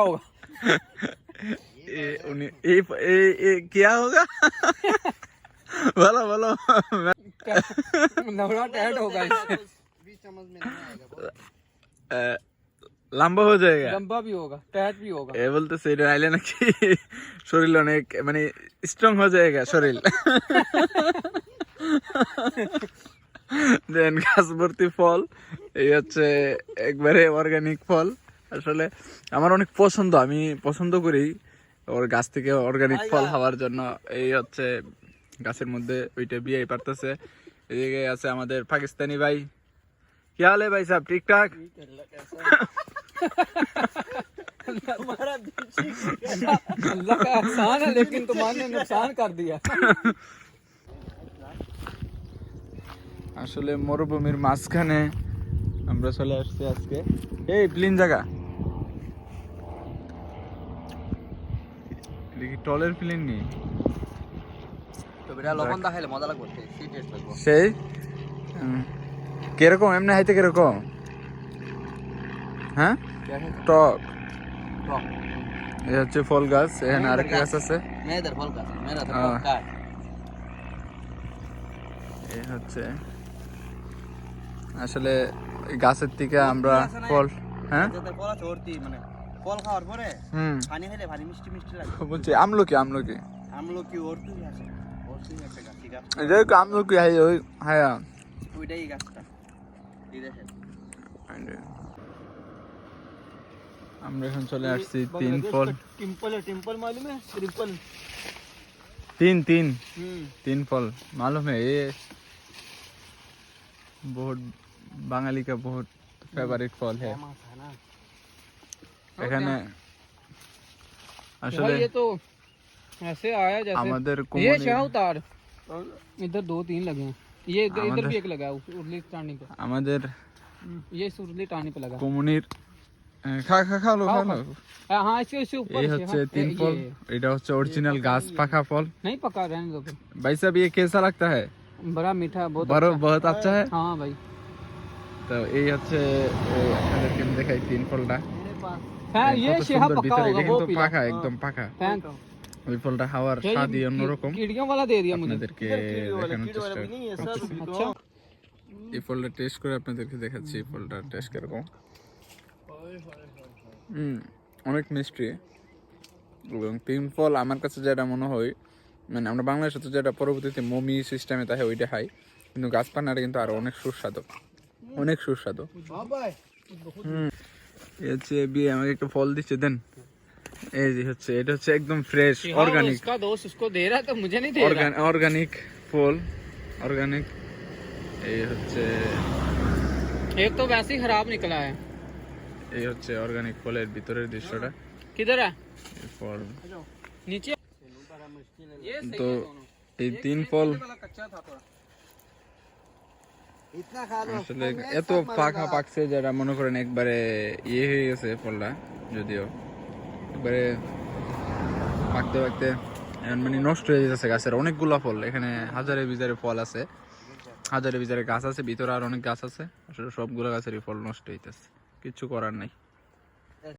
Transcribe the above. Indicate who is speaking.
Speaker 1: होगा
Speaker 2: ये उन्हें ये ये ये क्या होगा बोलो बोलो
Speaker 1: नवरा टैट होगा इससे
Speaker 2: अ, লম্বা হয়ে যায়গা
Speaker 1: लंबा भी होगा टैट भी होगा
Speaker 2: এ বলতেছে এটা আইলে নাকি শরীর অনেক মানে স্ট্রং হয়ে যায়গা শরীর দেন গাছ ভর্তি ফল এই হচ্ছে একবারে অর্গানিক ফল আসলে আমার অনেক পছন্দ আমি পছন্দ করি ওর গাছ থেকে অর্গানিক ফল খাওয়ার জন্য এই হচ্ছে গাছের মধ্যে ওইটা বিয়ে পারতেছে এদিকে আছে আমাদের পাকিস্তানি ভাই কি হাল है भाई साहब ठीक ठाक
Speaker 1: अल्लाह का एहसान है लेकिन तुम्हारे नुकसान कर दिया
Speaker 2: আসলে মরুভূমির মাঝখানে আমরা চলে আসছি আজকে এই প্লিন জায়গা দেখি টলের প্লেন
Speaker 3: সেই।
Speaker 2: কীরকম এমনি হাইতে কীরকম? হ্যাঁ? টক। এই হচ্ছে ফল গাছ এখানে আরেকটা গাছ। আছে।
Speaker 3: মেয়েদের ফল গাছ মেয়েরা তো
Speaker 2: হ্যাঁ। এই হচ্ছে আসলে গাছের থেকে আমরা ফল হ্যাঁ?
Speaker 3: ফল আছে মানে ফল খাওয়ার পরে
Speaker 2: হুম
Speaker 3: পানি খেলে ভারী মিষ্টি মিষ্টি লাগে
Speaker 2: বলছি আমলকি আমলকি
Speaker 3: আমলকি ওরতুই আছে ওরতুই একটা গাছ ঠিক আছে
Speaker 2: এটাই আমলকি হাই ওই হ্যাঁ
Speaker 3: ওইটাই গাছটা এই দেখেন
Speaker 2: আমরা এখন চলে আসছি তিন ফল
Speaker 1: टिम्पल है टिम्पल मालूम है ट्रिपल
Speaker 2: तीन तीन
Speaker 1: हम्म
Speaker 2: तीन फल मालूम है ये बहुत বাঙালি का बहुत फेवरेट फल है
Speaker 3: মাছ है ना
Speaker 2: এখানে
Speaker 1: भाई
Speaker 2: আসলে
Speaker 1: ये तो ऐसे आया जैसे
Speaker 2: আমাদের
Speaker 1: ये
Speaker 2: কোমরে
Speaker 1: शाह उतार इधर दो तीन लगे हैं ये इधर इधर
Speaker 2: আমাদের-
Speaker 1: भी एक लगा है उस उरली टानी पे
Speaker 2: আমাদের
Speaker 1: ये इस उरली टानी पे लगा है।
Speaker 2: কোমনির আহ, খা খা খাও লো,
Speaker 1: খাও,
Speaker 2: খাও লো।
Speaker 1: हाँ हाँ इसके इसके ऊपर
Speaker 2: এই
Speaker 1: से,
Speaker 2: হচ্ছে
Speaker 1: हाँ,
Speaker 2: তিন
Speaker 1: ये-
Speaker 2: ফল
Speaker 1: ये-
Speaker 2: এটা হচ্ছে অরিজিনাল গাছ পাকা ফল
Speaker 1: नहीं पका रहने दो फिर।
Speaker 2: भाई साहब ये कैसा लगता है
Speaker 1: बड़ा मीठा बहुत
Speaker 2: বড়
Speaker 1: अच्छा।
Speaker 2: বহুত আচ্ছা है
Speaker 1: हाँ भाई
Speaker 2: তো এই হচ্ছে এই আপনাদেরকে আমি দেখাই তিন ফলটা
Speaker 1: हाँ ये
Speaker 2: কত
Speaker 1: शेहा
Speaker 2: সুন্দর
Speaker 1: पका
Speaker 2: ভিতরে
Speaker 1: होगा
Speaker 2: এটা
Speaker 1: वो
Speaker 2: কিন্তু
Speaker 1: पीला
Speaker 2: পাকা একদম পাকা
Speaker 1: फैन
Speaker 2: ওই ফলটা খাওয়ার
Speaker 1: ये-
Speaker 2: স্বাদই
Speaker 1: ये
Speaker 2: অন্যরকম
Speaker 1: कीड़ियों वाला दे दिया मुझे
Speaker 2: আপনাদেরকে দেখানোর চেষ্টা করছি।
Speaker 1: अच्छा
Speaker 2: এই ফলটা টেস্ট করে আপনাদেরকে দেখাচ্ছি এই ফলটা টেস্ট কিরকম হুম অনেক মিষ্টি এবং তিন ফল আমার কাছে যেটা মনে হয় মানে আমরা বাংলাদেশে তো যেটা পরবর্তীতে মমি সিস্টেমে তাই ওইটা খাই কিন্তু গাছ পান্নাটা কিন্তু আরো অনেক সুস্বাদু অনেক সুস্বাদু হুম এই হচ্ছে বিয়ে আমাকে একটা ফল দিচ্ছে দেন এই যে হচ্ছে এটা হচ্ছে একদম ফ্রেশ
Speaker 1: हाँ,
Speaker 2: অর্গানিক
Speaker 1: उसका दोस्त उसको दे रहा तो मुझे नहीं दे रहा
Speaker 2: অর্গানিক ফল অর্গানিক এই হচ্ছে
Speaker 1: एक तो वैसे ही खराब निकला है
Speaker 2: এই হচ্ছে অর্গানিক ফলের ভিতরের দৃশ্যটা
Speaker 1: किधर है
Speaker 2: এই ফল
Speaker 1: नीचे ये सही
Speaker 2: তো
Speaker 1: है दोनों
Speaker 2: এই তিন ফল
Speaker 1: वाला कच्चा था थोड़ा
Speaker 3: ইতনা খা দো
Speaker 2: আসলে এত পাখা পাকছে যারা মনে করেন একবারে ইয়ে হয়ে গেছে ফলটা যদিও। একবারে পাকতে পাকতে মানে নষ্ট হয়ে যাচ্ছে গাছের অনেকগুলো ফল এখানে হাজারে বিজারে ফল আছে। হাজারে বিজারে গাছ আছে ভিতরে আর অনেক গাছ আছে। আসলে সবগুলো গাছেরই ফল নষ্ট হইতেছে কিছু করার নাই।